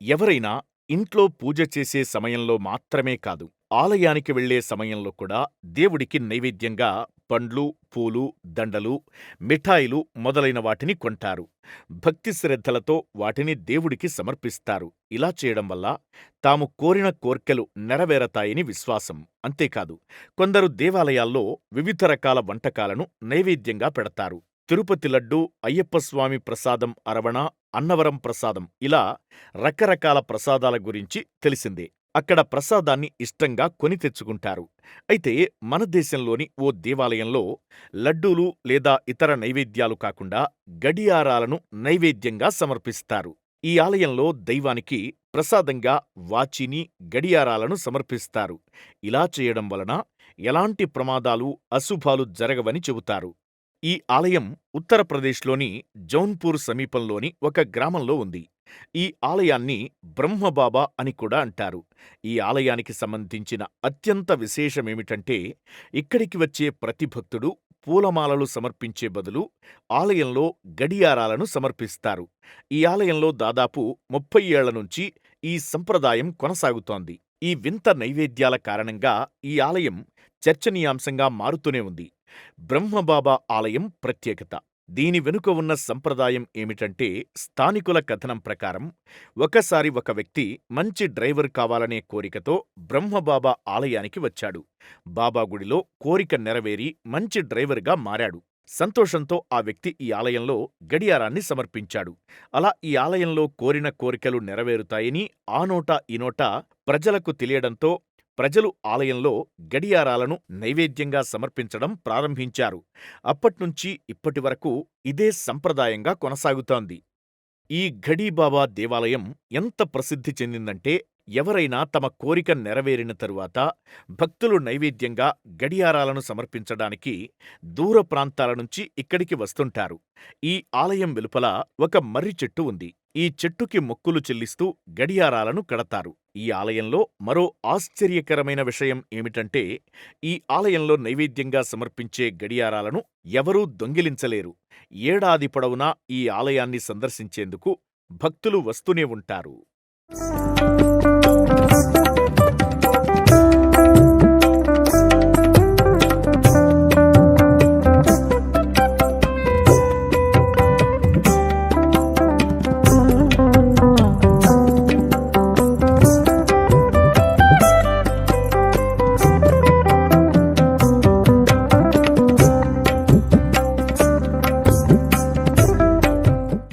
ఎవరైనా ఇంట్లో పూజ చేసే సమయంలో మాత్రమే కాదు, ఆలయానికి వెళ్ళే సమయంలో కూడా దేవుడికి నైవేద్యంగా పండ్లు, పూలు, దండలు, మిఠాయిలు మొదలైన వాటిని కొంటారు. భక్తి శ్రద్ధలతో వాటిని దేవుడికి సమర్పిస్తారు. ఇలా చేయడం వల్ల తాము కోరిన కోర్కెలు నెరవేరతాయని విశ్వాసం. అంతేకాదు, కొందరు దేవాలయాల్లో వివిధ రకాల వంటకాలను నైవేద్యంగా పెడతారు. తిరుపతి లడ్డూ, అయ్యప్పస్వామి ప్రసాదం అరవణ, అన్నవరం ప్రసాదం ఇలా రకరకాల ప్రసాదాల గురించి తెలిసిందే. అక్కడ ప్రసాదాన్ని ఇష్టంగా కొని తెచ్చుకుంటారు. అయితే మన దేశంలోని ఓ దేవాలయంలో లడ్డూలు లేదా ఇతర నైవేద్యాలు కాకుండా గడియారాలను నైవేద్యంగా సమర్పిస్తారు. ఈ ఆలయంలో దైవానికి ప్రసాదంగా వాచీని, గడియారాలను సమర్పిస్తారు. ఇలా చేయడం వలన ఎలాంటి ప్రమాదాలు, అశుభాలు జరగవని చెబుతారు. ఈ ఆలయం ఉత్తరప్రదేశ్లోని జౌన్పూర్ సమీపంలోని ఒక గ్రామంలో ఉంది. ఈ ఆలయాన్ని బ్రహ్మబాబా అని కూడా అంటారు. ఈ ఆలయానికి సంబంధించిన అత్యంత విశేషమేమిటంటే ఇక్కడికి వచ్చే ప్రతి భక్తుడు పూలమాలలు సమర్పించే బదులు ఆలయంలో గడియారాలను సమర్పిస్తారు. ఈ ఆలయంలో దాదాపు ముప్పై ఏళ్ళ నుంచి ఈ సంప్రదాయం కొనసాగుతోంది. ఈ వింత నైవేద్యాల కారణంగా ఈ ఆలయం చర్చనీయాంశంగా మారుతూనే ఉంది. బ్రహ్మబాబా ఆలయం ప్రత్యేకత దీని వెనుక ఉన్న సంప్రదాయం ఏమిటంటే స్థానికుల కథనం ప్రకారం ఒకసారి ఒక వ్యక్తి మంచి డ్రైవర్ కావాలనే కోరికతో బ్రహ్మబాబా ఆలయానికి వచ్చాడు. బాబా గుడిలో కోరిక నెరవేరి మంచి డ్రైవర్గా మారాడు. సంతోషంతో ఆ వ్యక్తి ఈ ఆలయంలో గడియారాన్ని సమర్పించాడు. అలా ఈ ఆలయంలో కోరిన కోరికలు నెరవేరుతాయని ఆ నోటా ఈ నోటా ప్రజలకు తెలియడంతో ప్రజలు ఆలయంలో గడియారాలను నైవేద్యంగా సమర్పించడం ప్రారంభించారు. అప్పట్నుంచి ఇప్పటివరకు ఇదే సంప్రదాయంగా కొనసాగుతోంది. ఈ ఘడీబాబా దేవాలయం ఎంత ప్రసిద్ధి చెందిందంటే ఎవరైనా తమ కోరిక నెరవేరిన తరువాత భక్తులు నైవేద్యంగా గడియారాలను సమర్పించడానికి దూర ప్రాంతాల నుంచి ఇక్కడికి వస్తుంటారు. ఈ ఆలయం వెలుపల ఒక మర్రి చెట్టు ఉంది. ఈ చెట్టుకి మొక్కులు చెల్లిస్తూ గడియారాలను కడతారు. ఈ ఆలయంలో మరో ఆశ్చర్యకరమైన విషయం ఏమిటంటే ఈ ఆలయంలో నైవేద్యంగా సమర్పించే గడియారాలను ఎవరూ దొంగిలించలేరు. ఏడాది పొడవునా ఈ ఆలయాన్ని సందర్శించేందుకు భక్తులు వస్తూనే ఉంటారు.